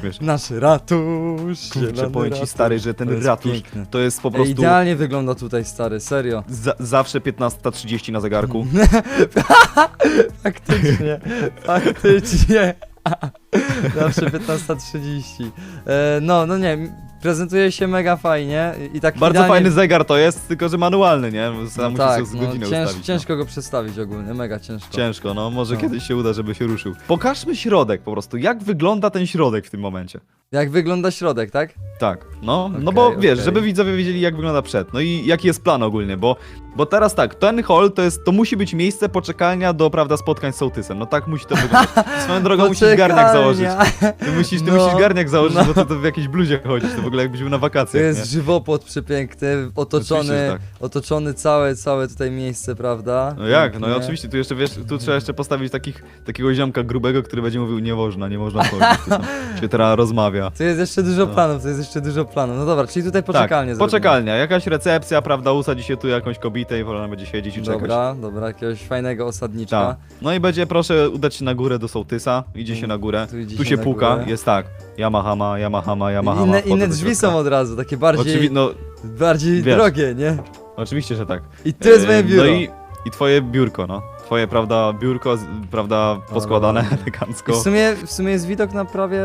Śmiesznie. nasz ratusz. Kurczę, zielony powiem ci ratusz. stary, że To ten jest ratusz piękne. to jest po Ej, prostu idealnie wygląda tutaj, stary, serio. za, zawsze 15.30 na zegarku. Faktycznie, faktycznie. Zawsze 15.30. E, no, no nie, prezentuje się mega fajnie i tak Bardzo idealnie... fajny zegar to jest, tylko że manualny, nie? Bo Sam no musisz tak, z no, godzinę cięż, ustawić. ciężko go przedstawić ogólnie, mega ciężko. No. Ciężko, no może No. kiedyś się uda, żeby się ruszył. Pokażmy środek po prostu. Jak wygląda ten środek w tym momencie? Jak wygląda środek, tak? Tak, no, no Okej, bo wiesz, okej. żeby widzowie wiedzieli jak wygląda przed, no i jaki jest plan ogólnie, bo, bo teraz tak, ten hall to jest, to musi być miejsce poczekalnia do, prawda, spotkań z sołtysem, no tak musi to wyglądać. Swoją drogą musisz garniak założyć, Poczekalnia. ty musisz, ty No, musisz garniak założyć, no. bo ty to w jakiejś bluzie chodzisz, to w ogóle jakbyś był na To wakacjach, jest nie? żywopłot przepiękny, otoczony, tak. otoczony całe, całe tutaj miejsce, prawda? No jak, no i Pięknie. oczywiście, tu jeszcze wiesz, tu trzeba jeszcze postawić takich, takiego ziomka grubego, który będzie mówił nie można, nie można wchodzić, tu tam się teraz rozmawia. Tu jest jeszcze dużo No. planów, to jest jeszcze dużo planów. No dobra, czyli tutaj poczekalnie tak, zrobimy. poczekalnia, jakaś recepcja, prawda, usadzi się tu jakąś kobietę i ona będzie siedzieć i czekać. Dobra, dobra, jakiegoś fajnego osadniczka. Tak. No i będzie proszę udać się na górę do sołtysa, idzie się na górę, Tu idzie tu się się na puka, górę. jest tak, Yamahama, Yamahama, Yamahama. Inne, wchodzę inne do drzwi środka. są od razu, takie bardziej, Oczywi- no, bardziej wiesz. drogie, nie? oczywiście, że tak. I tu jest moje E, biuro. No i, i twoje biurko, no. Twoje, prawda, biurko, z- prawda, poskładane elegancko. I w sumie, w sumie jest widok na prawie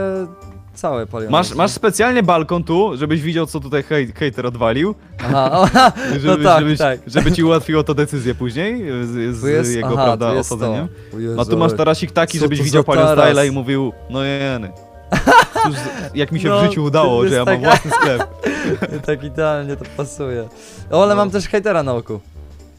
całe Palion. Masz, masz specjalnie balkon tu, żebyś widział, co tutaj hej, hejter odwalił, Aha, o, no żeby, tak, żebyś, tak. żeby ci ułatwiło to decyzję później z, z Tu jest, jego, aha, prawda, osadzeniem. To. O Jezu, No tu masz ale- tarasik taki, co żebyś to widział za Palion taras? Styla i mówił, no jeny. Cóż, jak mi się No, w życiu udało, że ja mam taka- własny sklep. Tak idealnie to pasuje. O, ale No. mam też hejtera na oku.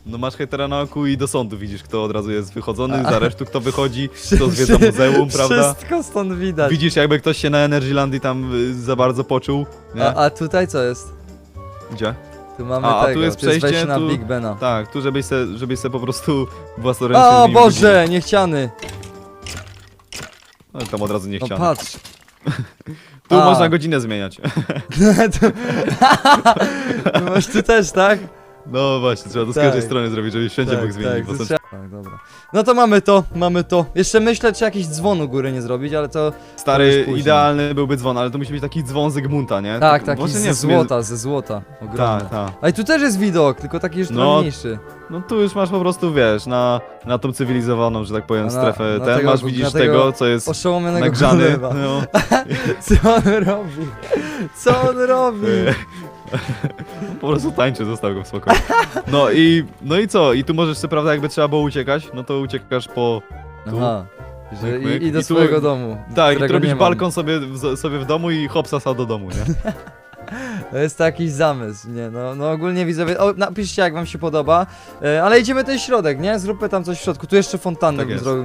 No masz hejtera na oku i do sądu widzisz, kto od razu jest wychodzony, z aresztu kto wychodzi, kto zwiedza muzeum, prawda? Wszystko stąd widać. Widzisz jakby ktoś się na Energylandii tam y, za bardzo poczuł, nie? A, a tutaj co jest? Gdzie? Tu mamy A, a tu jest to przejście, wejście na tu- Big Bena. Tak, tu żebyś se, żebyś se po prostu własnoręcznie O Boże, niechciany! No tam od razu nie No patrz. Tu A. można godzinę zmieniać. Tu- Masz tu też, tak? No właśnie, trzeba to z Tak. każdej strony zrobić, żebyś wszędzie mógł zmienić. tak, bo to są- trzeba- tak, dobra. No to mamy to, mamy to. Jeszcze myślę, czy jakiś dzwon u góry nie zrobić, ale to... To Stary, później. idealny byłby dzwon, ale to musi być taki dzwon Zygmunta, nie? Tak, taki Właśnie ze nie, w sumie- złota, ze złota. Ogromny. Tak, tak. A i tu też jest widok, tylko taki już No. No tu już masz po prostu, wiesz, na, na tą cywilizowaną, że tak powiem, na- strefę. na Ten tego- masz, na widzisz tego tego, co jest Oszołomionego nagrzany. królewa. No. Co on robi? Co on robi? Po prostu tańczy, zostaw go w spokoju. No i, no i co? I tu możesz, co prawda, jakby trzeba było uciekać, no to uciekasz po... tu. Aha. Że Myk, i, myk. I do I tu- swojego domu. Tak, i którego tu robisz nie mam. balkon sobie, w- sobie w domu i hopsasa do domu, nie? To jest taki zamysł, nie? No, no ogólnie widzowie, o, napiszcie jak wam się podoba, e, ale idziemy ten środek, nie? Zróbmy tam coś w środku. Tu jeszcze fontannę Tak bym jest. zrobił